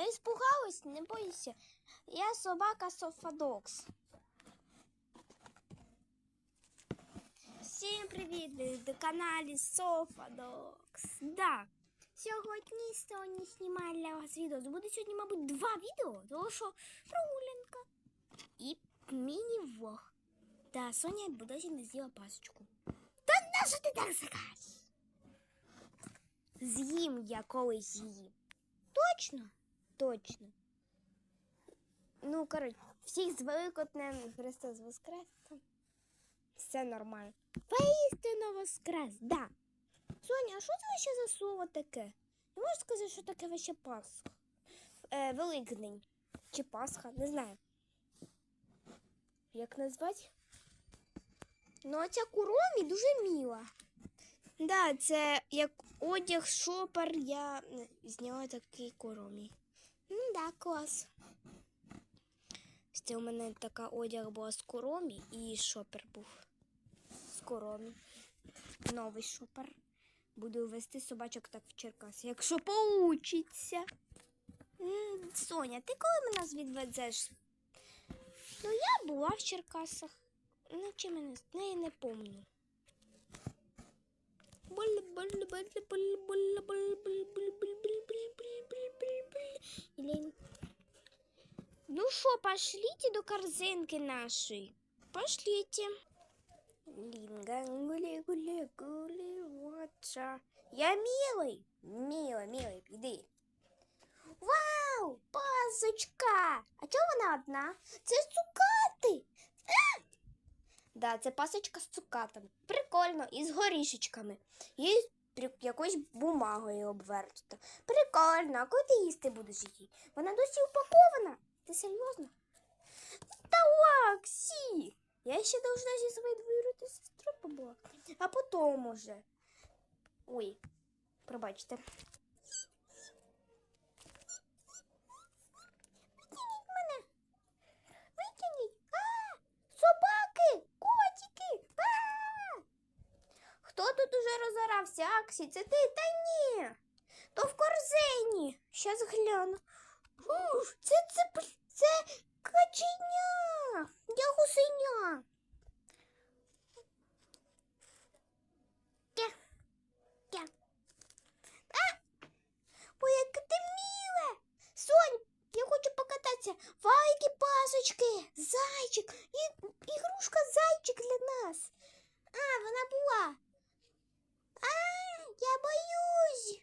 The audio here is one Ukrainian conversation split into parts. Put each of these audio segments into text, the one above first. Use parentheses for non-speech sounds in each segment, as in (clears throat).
Не испугалась, не бойся. Я собака Софадокс. Всім привіт! Ви на каналі Софадокс. Да. Сьогодні сьогодні знімаю для вас відео. Буде сьогодні, мабуть, два відео, тому що прогулянка і міні-влог. Та Соня буде не з'їла пасочку. Та на що ти так закажеш? З'їм я колись її. Точно? Точно. Ну, коротше, всіх з Великоднем Христос Воскрес. Все нормально. Воістину Воскрес, да. Соня, а що це ще за слово таке? Не можеш сказати, що таке ваще Пасха? Е, Великдень. Чи Пасха, не знаю. Як назвати? Ну, а ця куромі дуже міла. Да, це як одяг шопер, я зняла такий коромі. Ну да, клас. Це у мене така одяг була з коромі і шопер був. З коромі. Новий шопер. Буду вести собачок так в Черкас, якщо получиться. М, Соня, ти коли мене відвезеш? Ну, я була в Черкасах. Ну, чи мене не, не помню. Или- Ну что, пошлите до корзинки нашей. Пошлите. Линга, гули, гули, гули, ватша. Я милый. Милый, милый, иди. Вау, пасочка! А чого вона одна? Це ж цукати. А! Да, це пасочка з цукатами. Прикольно, і з горішечками. І з при- якоюсь бумагою обвернута. Прикольно, а коли ти їсти будеш її? Вона досі упакована. Ти серйозно? Та Лаксі! Я ще должна зі своєю двоюродною сестрою побалакати. А потім уже. Ой, пробачте. Витягніть мене. Витягніть. А! Собаки! Котики! А! Хто тут уже Аксі? Це ти? Та ні. То в корзині. Щас гляну. Ух, це, це, це каченя. Я гусеня. Ой, яке ти миле. Сонь, я хочу покататися. Вайки, пасочки, зайчик. І, ігрушка зайчик для нас. А, вона була. А, я боюсь.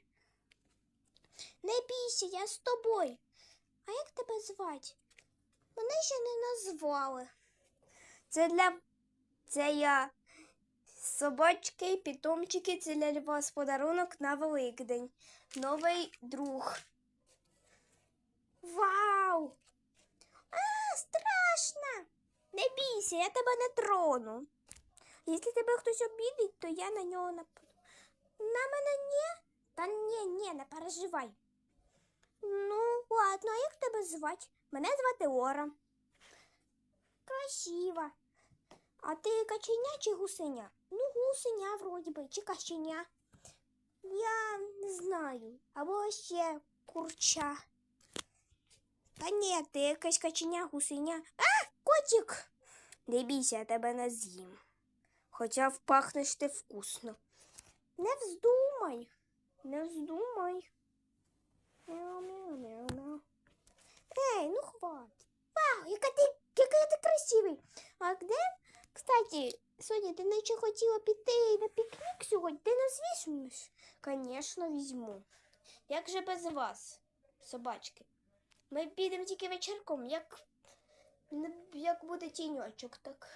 Не бійся, я з тобою. А як тебе звати? Мене ще назвали. Це для. Це я. Собачки, питомчики, це для вас подарунок на Великдень. Новий друг. Вау! А, страшно! Не бійся, я тебе не трону. Якщо тебе хтось обідить, то я на нього нападу. На мене ні? Та ні, ні, не переживай. Ну, ладно, а як тебе звати? Мене звати Ора. Красиво. А ти каченя чи гусеня? Ну, гусеня вроді би, чи каченя. Я не знаю. Або ще курча. Та ні, ти якась каченя, гусеня. А, котик! Не бійся, я тебе не з'їм. Хоча впахнеш ти вкусно. Не вздумай, не вздумай. Мяу-мяу-мяу-мяу. Ей, ну хватит. Вау, яка ти, який ти красивий. А де, кстати, Соня, ти наче хотіла піти на пікнік сьогодні. Ти нас візьмеш? Звісно, візьму. Як же без вас, собачки? Ми підемо тільки вечірком, як, як буде тіньочок, так.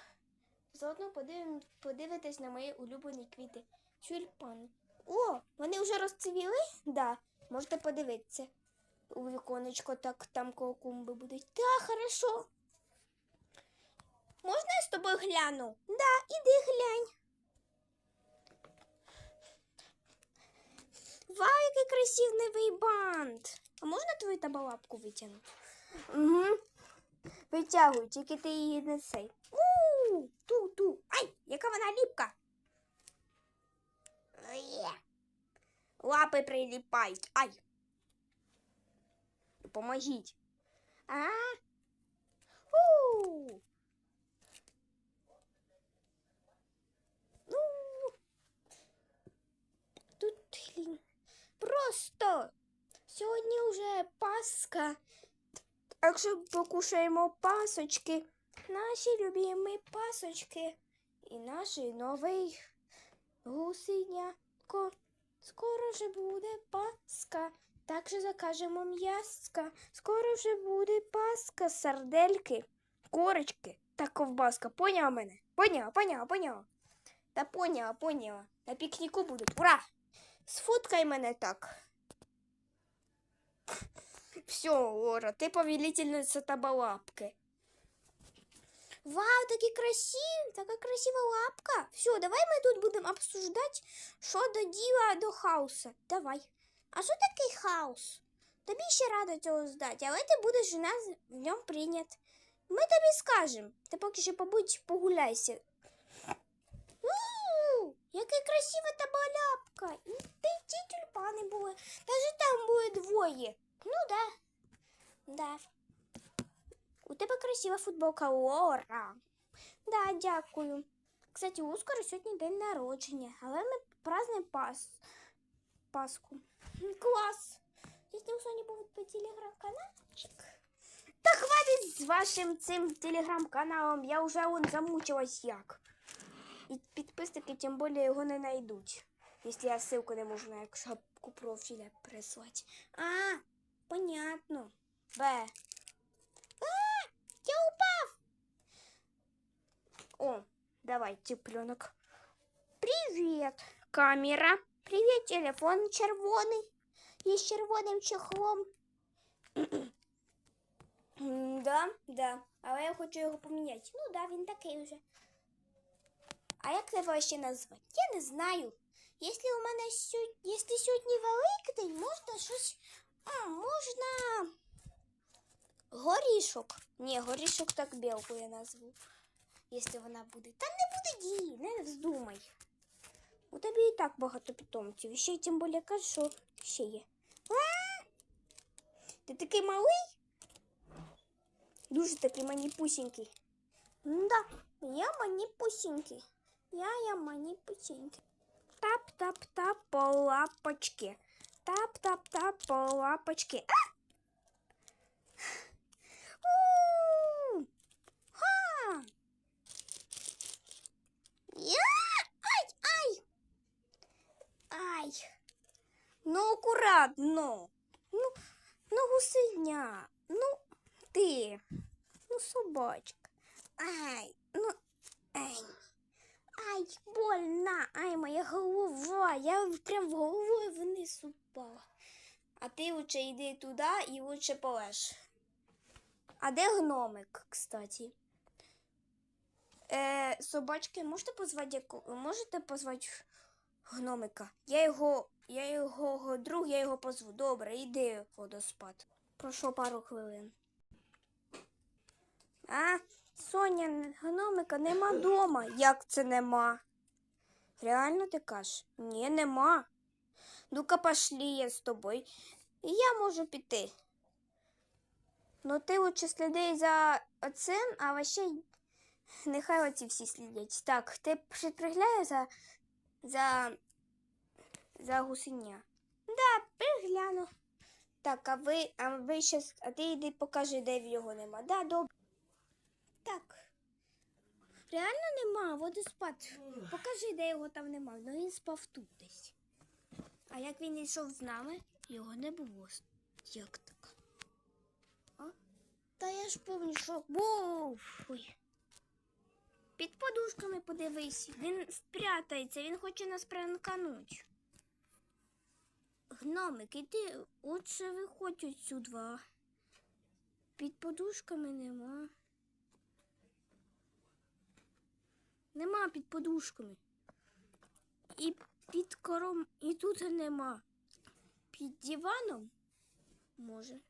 Заодно подивим, подивитись на мої улюблені квіти. Тюльпани. О, вони вже розцвіли? Да. Можете подивитися. У віконечко так там коло клумби будуть. Та, хорошо. Можна я з тобою гляну? Да, іди глянь. Вау, який красивий бант. А можна твою табалапку витягнути? Угу. Витягуй, тільки ти її не цей. У, ту, ту. Ай, яка вона ліпка. Є. Лапи приліпають. Ай. поможіть. А? У. Ну. Тут блін, просто сьогодні вже Пасха. Так що покушаємо пасочки. Наші любимі пасочки. І наш новий гусеняко. Скоро вже буде Пасха. Так що закажемо м'яска. Скоро вже буде Пасха, сардельки, корочки та ковбаска. Поняла мене? Поняла, поняла, поняла. Та поняла, поняла. На пікніку буде. Ура! Сфоткай мене так. Все, Лора, ти повелительниця табалапки. Вау, такі красиві, така красива лапка. Все, давай ми тут будемо обсуждати, що до діла до хаоса. Давай. А що такий хаос? Тобі ще рада цього здати, але ти будеш у нас в ньому прийнят. Ми тобі скажемо. Ти поки що побудь погуляйся. У, яка красива та баляпка. І ти ті тюльпани були. Даже там були. Ну да. Да. У тебе красива футболка Лора. Да, дякую. Кстати, у скоро сьогодні день народження, але ми празднуємо пас... Пасху. Клас! Якщо Соні був по телеграм-каналчик. Та хватить з вашим цим телеграм-каналом, я вже он замучилась як. І підписники тим більше його не знайдуть. Якщо я ссылку не можу на шапку профіля прислати. А, понятно. Б. А, я упав. О, давай, цыпленок. Привет, камера. Привет, телефон червоний. І з червоним чехлом. (clears throat) Да, да. Але я хочу його поміняти. Ну да, він такий вже. А як тебе ще назвати? Я не знаю. Якщо у мене сьогодні, якщо сьогодні Великдень, можна щось. А, можна. Горішок. Ні, горішок так білку я назву. Якщо вона буде. Та не буде її, не вздумай. У тебе і так багато питомців. І ще й тим більше кажеш, що ще є. А! Ти такий малий? Дуже такий маніпусінький. Да, я маніпусінький. Я я маніпусінький. Тап-тап-тап по лапочки. Тап-тап-тап по лапочки. А! У! Ха! Я! Ай, ай! Ай! Ну, акуратно. Ну, ну, гусеня. Ну, ти. Ну, собачка. Ай, ну, ай. Ай, больно. Ай, моя голова. Я прям головою вниз упала. А ти лучше йди туди і лучше полеж. А де гномик, кстати? Е, собачки, можете позвати? Можете позвати гномика? Я його, я його друг, я його позву. Добре, йди водоспад. Пройшло пару хвилин. А, Соня, гномика нема дома. Як це нема? Реально ти кажеш? Ні, нема. Ну-ка пошли я з тобою. Я можу піти. Ну ти лучше сліди за оцим, а вообще нехай оці всі слідять. Так, ти приглядай за, за, за гусеня. Да, пригляну. Так, а ви, а ви щас, а ти йди покажи, де його нема. Да, добре. Так. Реально нема, водоспад. Покажи, де його там нема. Ну він спав тут десь. А як він йшов з нами, його не було. Як так? А? Та я ж помню, що був. Ой. Під подушками подивись. Він спрятається, він хоче нас пранкануть. Гномик, іди лучше виходь отсюда. Під подушками нема. Нема під подушками. І під кором, і тут нема. Під диваном? Може.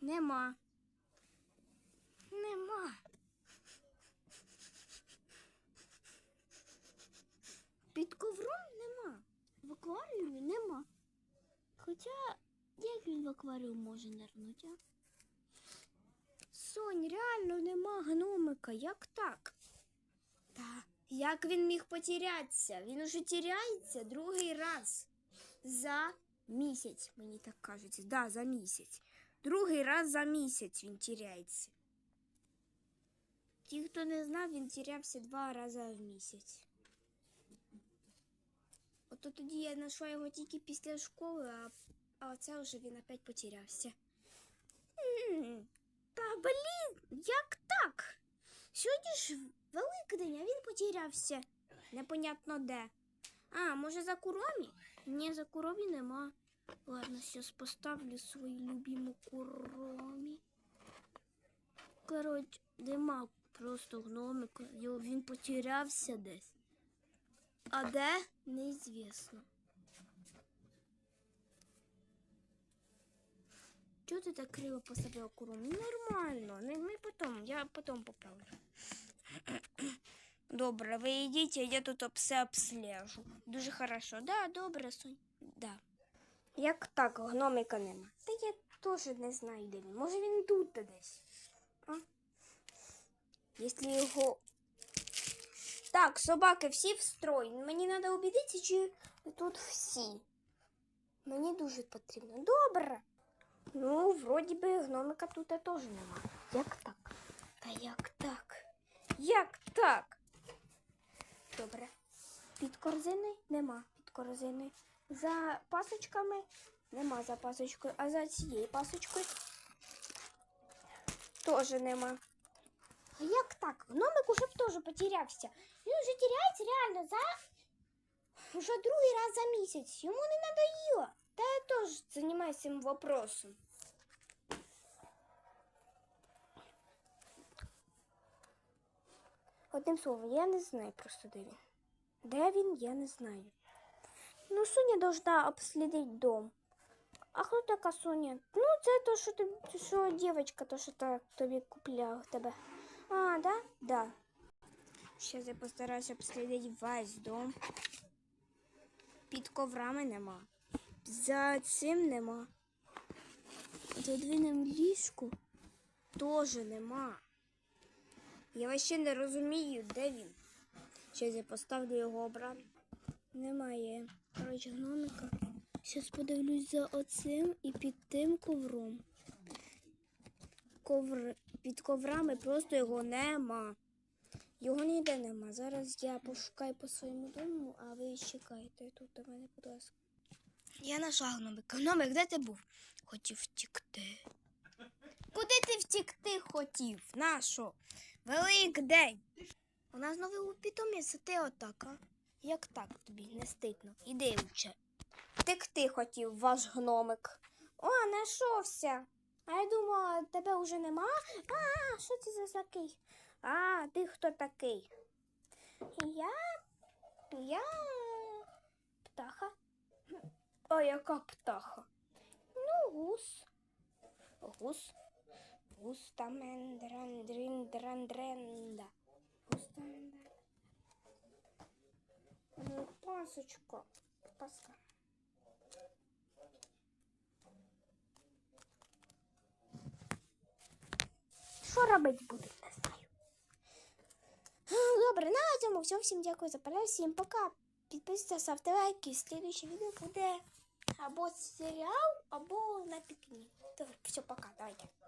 Нема. Нема. Під ковром нема. В акваріумі нема. Хоча, як він в акваріум може нирнути, а? Сонь, реально нема гномика. Як так? Та як він міг потерятися? Він уже теряється другий раз за місяць, мені так кажеться. Да, за місяць. Другий раз за місяць він теряється. Ті, хто не знав, він терявся два рази в місяць. Ото тоді я знайшла його тільки після школи, а, а оце вже він опять потерявся. Та блін, як так? Сьогодні ж Великдень, а він потерявся. Непонятно де. А, може за куромі? Ні, за куромі нема. Ладно, зараз поставлю свою любиму куромі. Коротше, нема просто гномика. Він потерявся десь. А де? Неізвісно. Чого ти так криво поставила куромі? Нормально. Не, ми потім, я потім поправлю. (coughs) Добре, ви йдіть, я тут все обслежу. Дуже хорошо. Да, добре, Сонь. Да. Як так, гномика нема? Та я теж не знаю, де він. Може він тут десь. А? Якщо його. Так, собаки всі в строй. Мені треба убедитися, чи тут всі. Мені дуже потрібно. Добре. Ну, вроді би гномика тут теж нема. Як так? Та як так? Як так? Добре. Під корзиною нема під корзиною. За пасочками нема за пасочкою, а за цією пасочкою теж нема. А як так? Гномик уже б теж потерявся. Він вже теряється реально за вже другий раз за місяць. Йому не надоїло. Та я теж займаюся цим вопросом. Одним словом, я не знаю просто де він. Де він, я не знаю. Ну, Соня должна обслідити дом. А хто така Соня? Ну, це то, що ти, що дівчинка, то, що так тобі купляла тебе. А, да? Да. Зараз я постараюся обслідити весь дом. Під коврами нема. За цим нема. За двійним ліжку теж нема. Я вообще не розумію, де він. Зараз я поставлю його обратно. Немає. Коротше, гномика. Зараз подивлюсь за оцим і під тим ковром. Ковр... Під коврами просто його нема. Його ніде нема. Зараз я пошукаю по своєму дому, а ви чекайте тут до мене, будь ласка. Я нашла гномика. Гномик, де ти був? Хотів втікти. Куди ти втікти хотів? На що? Великдень. У нас новий питомець, а ти отака. Як так тобі не стидно? Іди лучше. Втекти хотів ваш гномик. О, знайшовся. А я думала, тебе вже нема. А, що це за такий? А, ти хто такий? Я. Я. Птаха. А яка птаха? Ну, гус. Гус. Густамендрандриндрендренда. Густамендра. Ну, Пасочка. Паска. Що робити буду, не знаю. Добре, на цьому все. Всім дякую за перегляд. Всім пока. Підписуйтесь, ставте лайки. Слідуюче відео буде або серіал, або на пікнік. Все, пока, давайте.